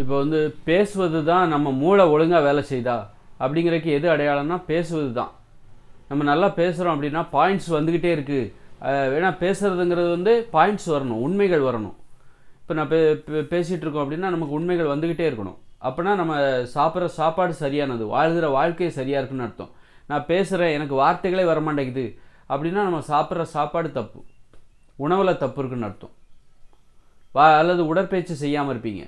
இப்போ வந்து பேசுவது தான் நம்ம மூளை ஒழுங்காக வேலை செய்தா? அப்படிங்கிறக்கு எது அடையாளம்னா பேசுவது தான் நம்ம நல்லா பேசுகிறோம் அப்படின்னா பாயிண்ட்ஸ் வந்துக்கிட்டே இருக்குது வேணால் பேசுகிறதுங்கிறது வந்து பாயிண்ட்ஸ் வரணும் உண்மைகள் வரணும். இப்போ நான் பே பேசிகிட்டு இருக்கோம் அப்படின்னா நமக்கு உண்மைகள் வந்துக்கிட்டே இருக்கணும். அப்படின்னா நம்ம சாப்பிட்ற சாப்பாடு சரியானது வாழ்கிற வாழ்க்கை சரியாக இருக்குன்னு அர்த்தம். நான் பேசுகிறேன் எனக்கு வார்த்தைகளே வர மாட்டேங்குது அப்படின்னா நம்ம சாப்பிட்ற சாப்பாடு தப்பு. உணவில் தப்பு இருக்குன்னு அர்த்தம். வா அல்லது உடற்பயிற்சி செய்யாமல் இருப்பீங்க.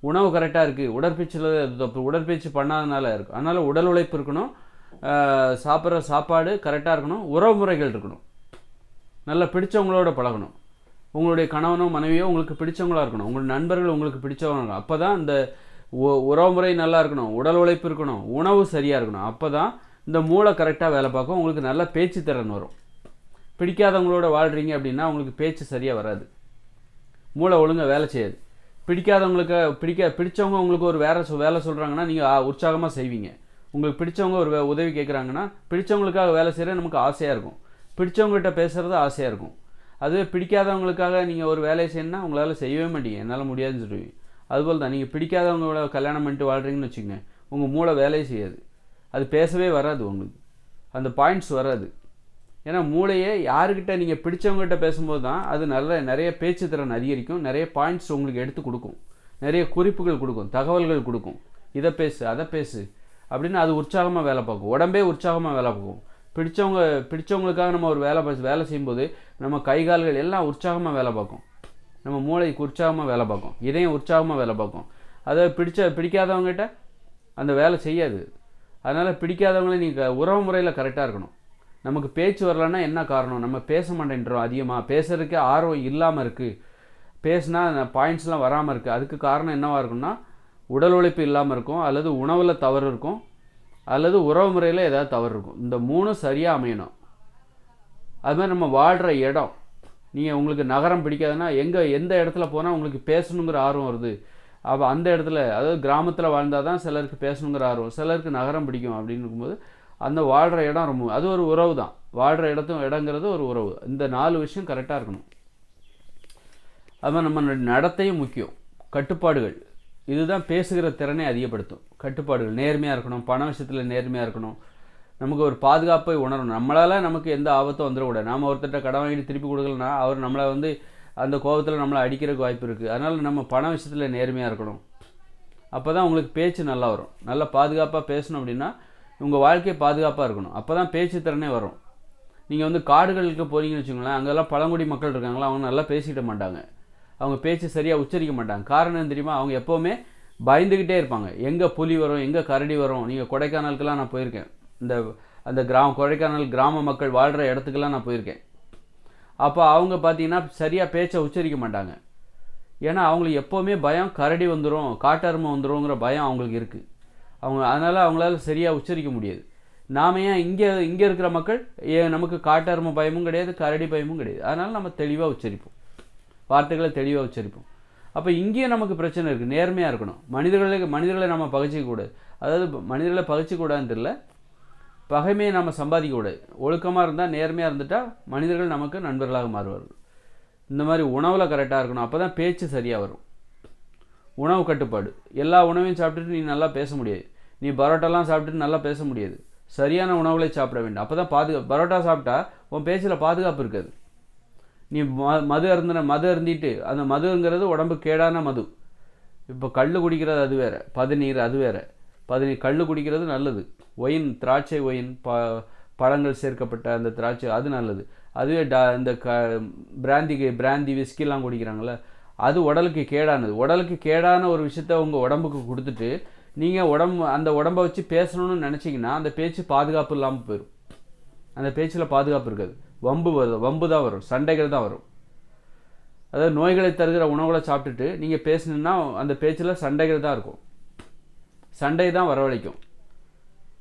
உணவு கரெக்டாக இருக்குது உடற்பயிற்சியில் தப்பு உடற்பயிற்சி பண்ணாதனால இருக்கும் அதனால் உடல் உழைப்பு இருக்கணும். சாப்பிட்ற சாப்பாடு கரெக்டாக இருக்கணும். உறவு முறைகள் இருக்கணும். நல்லா பிடிச்சவங்களோட பழகணும். உங்களுடைய கணவனோ மனைவியோ உங்களுக்கு பிடிச்சவங்களாக இருக்கணும். உங்களுடைய நண்பர்கள் உங்களுக்கு பிடிச்சவங்க அப்போ தான் இந்த உ- உறவுமுறை நல்லா இருக்கணும். உடல் உழைப்பு இருக்கணும். உணவு சரியாக இருக்கணும். அப்போ தான் இந்த மூளை கரெக்டாக வேலை பார்க்கும். உங்களுக்கு நல்ல பேச்சு திறன் வரும். பிடிக்காதவங்களோட வாழ்கிறீங்க அப்படின்னா உங்களுக்கு பேச்சு சரியாக வராது. மூளை ஒழுங்காக வேலை செய்யாது. பிடிக்காதவங்களுக்கு பிடிக்க பிடிச்சவங்க உங்களுக்கு ஒரு வேற சொ- வேலை சொல்கிறாங்கன்னா நீங்கள் உற்சாகமாக செய்வீங்க. உங்களுக்கு பிடிச்சவங்க ஒரு வே- உதவி கேட்குறாங்கன்னா பிடிச்சவங்களுக்காக வேலை செய்கிற நமக்கு ஆசையாக இருக்கும். பிடிச்சவங்ககிட்ட பேசுகிறது ஆசையாக இருக்கும். அதுவே பிடிக்காதவங்களுக்காக நீங்கள் ஒரு வேலையை செய்யணும்னா உங்களால் செய்யவே மாட்டீங்க. என்னால் முடியாதுன்னு சொல்லுவீங்க. அதுபோல் தான் நீங்கள் பிடிக்காதவங்களோட கல்யாணம் பண்ணிட்டு வாழ்கிறீங்கன்னு வச்சுக்கோங்க. உங்கள் மூளை வேலையை செய்யாது. அது பேசவே வராது உங்களுக்கு. அந்த பாயிண்ட்ஸ் வராது. ஏன்னா மூளையை யாருக்கிட்ட நீங்கள் பிடிச்சவங்ககிட்ட பேசும்போது தான் அது நல்ல நிறைய பேச்சு திறன் அதிகரிக்கும் நிறைய பாயிண்ட்ஸ் உங்களுக்கு எடுத்து கொடுக்கும். நிறைய குறிப்புகள் கொடுக்கும் தகவல்கள் கொடுக்கும். இதை பேசு அதை பேசு அப்படின்னு அது உற்சாகமாக வேலை பார்க்கும். உடம்பே உற்சாகமாக வேலை பார்க்கும். பிடிச்சவங்க பிடிச்சவங்களுக்காக நம்ம ஒரு வேலை பார்த்து வேலை செய்யும்போது நம்ம கை கால்கள் எல்லாம் உற்சாகமாக வேலை பார்க்கும். நம்ம மூளைக்கு உற்சாகமாக வேலை பார்க்கும். இதயம் உற்சாகமாக வேலை பார்க்கும். அதை பிடிச்ச பிடிக்காதவங்ககிட்ட அந்த வேலை செய்யாது. அதனால் பிடிக்காதவங்களே நீங்கள் உறவு முறையில் கரெக்டாக இருக்கணும். நமக்கு பேச்சு வரலன்னா என்ன காரணம்? நம்ம பேச மாட்டேன்றோம் அதிகமாக பேசுறதுக்கே ஆர்வம் இல்லாமல் இருக்குது பேசினா பாயிண்ட்ஸ்லாம் வராமல் இருக்குது அதுக்கு காரணம் என்னவாக இருக்கும்னா உடல் உழைப்பு இல்லாமல் இருக்கும் அல்லது உணவில் தவறு இருக்கும் அல்லது உறவு முறையில் ஏதாவது தவறு இருக்கும். இந்த மூணும் சரியாக அமையணும். அது மாதிரி நம்ம வாழ்கிற இடம். நீங்கள் உங்களுக்கு நகரம் பிடிக்காதுன்னா எங்கே எந்த இடத்துல போனால் உங்களுக்கு பேசணுங்கிற ஆர்வம் வருது? அப்போ அந்த இடத்துல அதாவது கிராமத்தில் வாழ்ந்தால் தான் சிலருக்கு பேசணுங்கிற ஆர்வம். சிலருக்கு நகரம் பிடிக்கும் அப்படின்னு இருக்கும்போது அந்த வாழ்கிற இடம் ரொம்ப அது ஒரு உறவு தான் வாழ்கிற இடத்தும் இடங்கிறது ஒரு உறவு. இந்த நாலு விஷயம் கரெக்டாக இருக்கணும். அது மாதிரி நம்ம நடத்தையும் முக்கியம். கட்டுப்பாடுகள். இதுதான் பேசுகிற திறனை அதிகப்படுத்தும். கட்டுப்பாடுகள். நேர்மையாக இருக்கணும். பண விஷயத்தில் நேர்மையாக இருக்கணும். நமக்கு ஒரு பாதுகாப்பை உணரணும். நம்மளால் நமக்கு எந்த ஆபத்தும் வந்துடக்கூடாது. நாம் ஒருத்தர்கிட்ட கடன் வாங்கிட்டு திருப்பி கொடுக்கலனா அவர் நம்மளை வந்து அந்த கோபத்தில் நம்மளை அடிக்கிறதுக்கு வாய்ப்பு இருக்குது அதனால் நம்ம பண விஷயத்தில் நேர்மையாக இருக்கணும். அப்போ தான் உங்களுக்கு பேச்சு நல்லா வரும். நல்லா பாதுகாப்பாக பேசணும் அப்படின்னா உங்கள் வாழ்க்கை பாதுகாப்பாக இருக்கணும். அப்போ தான் பேச்சு திறனே வரும். நீங்கள் வந்து காடுகளுக்கு போகிறீங்கன்னு வச்சுக்கோங்களேன் அங்கெல்லாம் பழங்குடி மக்கள் இருக்காங்களா அவங்க நல்லா பேசிக்கிட மாட்டாங்க. அவங்க பேச்சு சரியாக உச்சரிக்க மாட்டாங்க. காரணம் என்ன தெரியுமா? அவங்க எப்போவுமே பயந்துக்கிட்டே இருப்பாங்க. எங்கே புலி வரும் எங்கே கரடி வரும்? நீங்கள் கொடைக்கானலுக்கெல்லாம் நான் போயிருக்கேன். இந்த அந்த கிராம கொடைக்கானல் கிராம மக்கள் வாழ்கிற இடத்துக்கெல்லாம் நான் போயிருக்கேன். அப்போ அவங்க பார்த்தீங்கன்னா சரியாக பேச்சை உச்சரிக்க மாட்டாங்க. ஏன்னா அவங்களுக்கு எப்போவுமே பயம் கரடி வந்துடும் காட்டெருமை வந்துருங்கிற பயம் அவங்களுக்கு இருக்குது அவங்க அதனால் அவங்களால சரியாக உச்சரிக்க முடியாது. நாம ஏன் இங்கே இங்கே இருக்கிற மக்கள் ஏன் நமக்கு காட்டரும பயமும் கிடையாது கரடி பயமும் கிடையாது. அதனால் நம்ம தெளிவாக உச்சரிப்போம். வார்த்தைகளை தெளிவாக உச்சரிப்போம். அப்போ இங்கேயும் நமக்கு பிரச்சனை இருக்குது நேர்மையாக இருக்கணும். மனிதர்களை மனிதர்களை நம்ம பகைச்சிக்க கூடாது. அதாவது மனிதர்களை பகைச்சிக்க தெரில தெரியல. பகைமையை நம்ம சம்பாதிக்கக்கூடாது ஒழுக்கமாக இருந்தால் நேர்மையாக இருந்துட்டால் மனிதர்கள் நமக்கு நண்பர்களாக மாறுவார்கள். இந்த மாதிரி உணவில் கரெக்டாக இருக்கணும். அப்போ தான் பேச்சு சரியாக வரும். உணவு கட்டுப்பாடு. எல்லா உணவையும் சாப்பிட்டுட்டு நீ நல்லா பேச முடியாது. நீ பரோட்டாலாம் சாப்பிட்டுட்டு நல்லா பேச முடியாது. சரியான உணவுகளை சாப்பிட வேண்டும். அப்போ தான் பாதுகா பரோட்டா சாப்பிட்டா உன் பேச்சில் பாதுகாப்பு இருக்காது. நீ ம மது அருந்தின மது அருந்திட்டு அந்த மதுங்கிறது உடம்பு கேடான மது. இப்போ கல் குடிக்கிறது அது வேற பதநீர் அது வேற. பதநீர் கல் குடிக்கிறது நல்லது. ஒயின் திராட்சை ஒயின் ப பழங்கள் சேர்க்கப்பட்ட அந்த திராட்சை அது நல்லது. அதுவே டா இந்த க பிராந்திக்கு பிராந்தி விஸ்கிலாம் குடிக்கிறாங்களே அது உடலுக்கு கேடானது. உடலுக்கு கேடான ஒரு விஷயத்த உங்கள் உடம்புக்கு கொடுத்துட்டு நீங்கள் உடம்பு அந்த உடம்பை வச்சு பேசணும்னு நினச்சிங்கன்னா அந்த பேச்சு பாதுகாப்பு இல்லாமல் போயிடும் அந்த பேச்சில் பாதுகாப்பு இருக்காது. வம்பு வரும் வம்பு தான் வரும். சண்டைகள் தான் வரும். அதாவது நோய்களை தருகிற உணவுகளை சாப்பிட்டுட்டு நீங்கள் பேசணுன்னா அந்த பேச்சில் சண்டைகள் தான் இருக்கும். சண்டை தான் வரவழைக்கும்.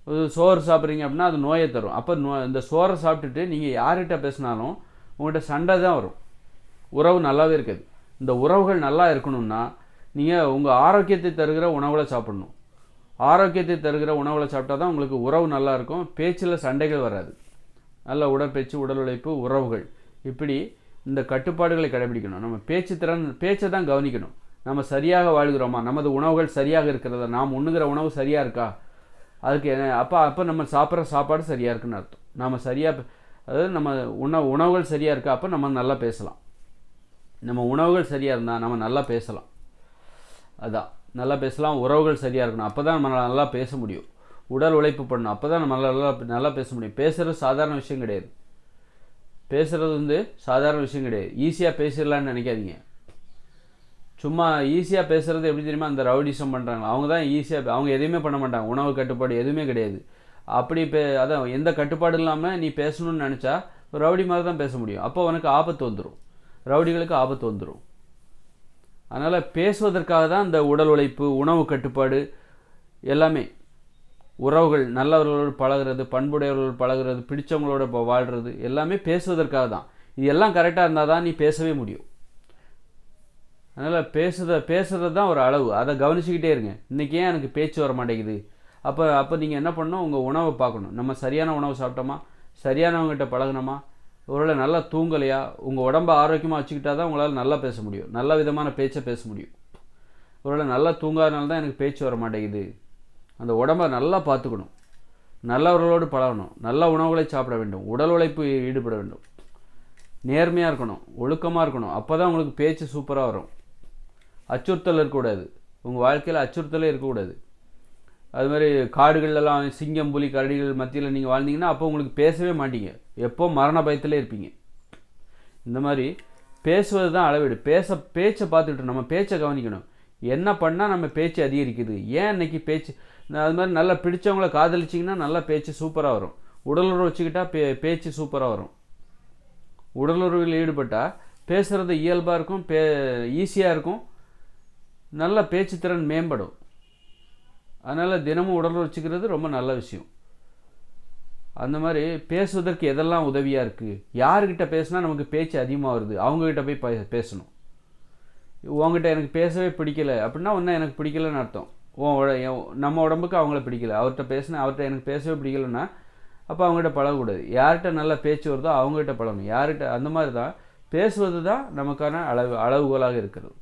ஒரு சோறு சாப்பிட்றீங்க அப்படின்னா அது நோயை தரும். அப்போ நோ இந்த சோறை சாப்பிட்டுட்டு நீங்கள் யார்கிட்ட பேசினாலும் உங்கள்கிட்ட சண்டை தான் வரும். உறவு நல்லாவே இருக்காது. இந்த உறவுகள் நல்லா இருக்கணும்னா நீங்கள் உங்கள் ஆரோக்கியத்தை தருகிற உணவுகளை சாப்பிடணும். ஆரோக்கியத்தை தருகிற உணவுகளை சாப்பிட்டா தான் உங்களுக்கு உறவு நல்லா இருக்கும். பேச்சில் சண்டைகள் வராது. நல்ல உடற்பயிற்சி உடல் உழைப்பு உறவுகள். இப்படி இந்த கட்டுப்பாடுகளை கடைபிடிக்கணும். நம்ம பேச்சு திறன் பேச்சை தான் கவனிக்கணும். நம்ம சரியாக வாழ்கிறோமா? நமது உணவுகள் சரியாக இருக்கிறதா? நாம் உண்ணுகிற உணவு சரியாக இருக்கா? அதுக்கு அப்போ அப்போ நம்ம சாப்பிட்ற சாப்பாடு சரியாக இருக்குன்னு அர்த்தம். நாம் சரியாக அதாவது நம்ம உணவு உணவுகள் சரியாக இருக்கா? அப்போ நம்ம நல்லா பேசலாம். நம்ம உணவுகள் சரியாக இருந்தால் நம்ம நல்லா பேசலாம். அதான். நல்லா பேசலாம் உறவுகள் சரியாக இருக்கணும். அப்போ தான் நம்ம நல்லா பேச முடியும். உடல் உழைப்பு பண்ணணும். அப்போ தான் நம்ம நல்லா நல்லா பேச முடியும். பேசுகிறது சாதாரண விஷயம் கிடையாது. பேசுகிறது வந்து சாதாரண விஷயம் கிடையாது. ஈஸியாக பேசிடலான்னு நினைக்காதீங்க. சும்மா ஈஸியாக பேசுகிறது எப்படி தெரியுமா? அந்த ரவுடிசம் பண்ணுறாங்க அவங்க தான் ஈஸியாக அவங்க எதுவுமே பண்ண மாட்டாங்க. உணவு கட்டுப்பாடு எதுவுமே கிடையாது. அப்படி பே அதான் எந்த கட்டுப்பாடு இல்லாமல் நீ பேசணும்னு நினச்சா ரவுடி மாதிரி தான் பேச முடியும். அப்போ உனக்கு ஆபத்து வந்துடும் ரவுடிகளுக்கு ஆபத்து வந்துடும் அதனால் பேசுவதற்காக தான் இந்த உடல் உழைப்பு உணவு கட்டுப்பாடு எல்லாமே. உறவுகள் நல்லவர்களோடு பழகுறது பண்புடையவர்களோடு பழகுறது பிடிச்சவங்களோட இப்போ வாழ்கிறது எல்லாமே பேசுவதற்காக தான். இது எல்லாம் கரெக்டாக இருந்தால் தான் நீ பேசவே முடியும். அதனால் பேசுத பேசுகிறது தான் ஒரு அளவு. அதை கவனிச்சுக்கிட்டே இருங்க. இன்றைக்கி ஏன் எனக்கு பேச்சு வர மாட்டேங்குது? அப்போ அப்போ நீங்கள் என்ன பண்ணணும்? உங்கள் உணவை பார்க்கணும். நம்ம சரியான உணவு சாப்பிட்டோமா? சரியானவங்ககிட்ட பழகினோமா? ஒருவேளை நல்லா தூங்கலையா உங்கள் உடம்ப ஆரோக்கியமாக வச்சுக்கிட்டா தான் உங்களால் நல்லா பேச முடியும். நல்ல விதமான பேச்சை பேச முடியும். ஒருவேளை நல்லா தூங்காதனால தான் எனக்கு பேச்சு வர மாட்டேங்குது. அந்த உடம்பை நல்லா பார்த்துக்கணும். நல்லவர்களோடு பழகணும். நல்ல உணவுகளை சாப்பிட வேண்டும். உடல் உழைப்பு ஈடுபட வேண்டும். நேர்மையாக இருக்கணும். ஒழுக்கமாக இருக்கணும். அப்போ தான் உங்களுக்கு பேச்சு சூப்பராக வரும். அச்சுறுத்தல் இருக்கக்கூடாது. உங்கள் வாழ்க்கையில் அச்சுறுத்தலே இருக்கக்கூடாது. அது மாதிரி காடுகள்லாம் சிங்கம் புலி கரடிகள் மத்தியில் நீங்கள் வாழ்ந்தீங்கன்னா அப்போ உங்களுக்கு பேசவே மாட்டீங்க. எப்போ மரண பயத்தில் இருப்பீங்க. இந்த மாதிரி பேசுவது தான் அளவீடு. பேச பேச்சை பார்த்துக்கிட்டு நம்ம பேச்சை கவனிக்கணும். என்ன பண்ணால் நம்ம பேச்சு அதிகரிக்குது? ஏன் இன்னைக்கு பேச்சு அது மாதிரி நல்லா பிடிச்சவங்கள காதலிச்சிங்கன்னா நல்லா பேச்சு சூப்பராக வரும். உடலுறவு வச்சுக்கிட்டால் பே பேச்சு சூப்பராக வரும். உடலுறவில் ஈடுபட்டால் பேசுகிறது இயல்பாக இருக்கும் பே ஈஸியாக இருக்கும். நல்ல பேச்சு திறன் மேம்படும். அதனால் தினமும் உடல் வச்சுக்கிறது ரொம்ப நல்ல விஷயம். அந்த மாதிரி பேசுவதற்கு எதெல்லாம் உதவியாக இருக்குது யாருக்கிட்ட பேசுனா நமக்கு பேச்சு அதிகமாக வருது. அவங்கக்கிட்ட போய் பே பேசணும். உங்ககிட்ட எனக்கு பேசவே பிடிக்கல அப்படின்னா ஒன்றா எனக்கு பிடிக்கலன்னு அர்த்தம். உன் உட- என் நம்ம உடம்புக்கு அவங்கள பிடிக்கல. அவர்கிட்ட பேசினா அவர்கிட்ட எனக்கு பேசவே பிடிக்கலன்னா அப்போ அவங்ககிட்ட பழகக்கூடாது. யார்கிட்ட நல்ல பேச்சு வருதோ அவங்ககிட்ட பழகணும். யார்கிட்ட அந்த மாதிரி தான் பேசுவது தான் நமக்கான அளவு அளவுகோலாக இருக்கிறது.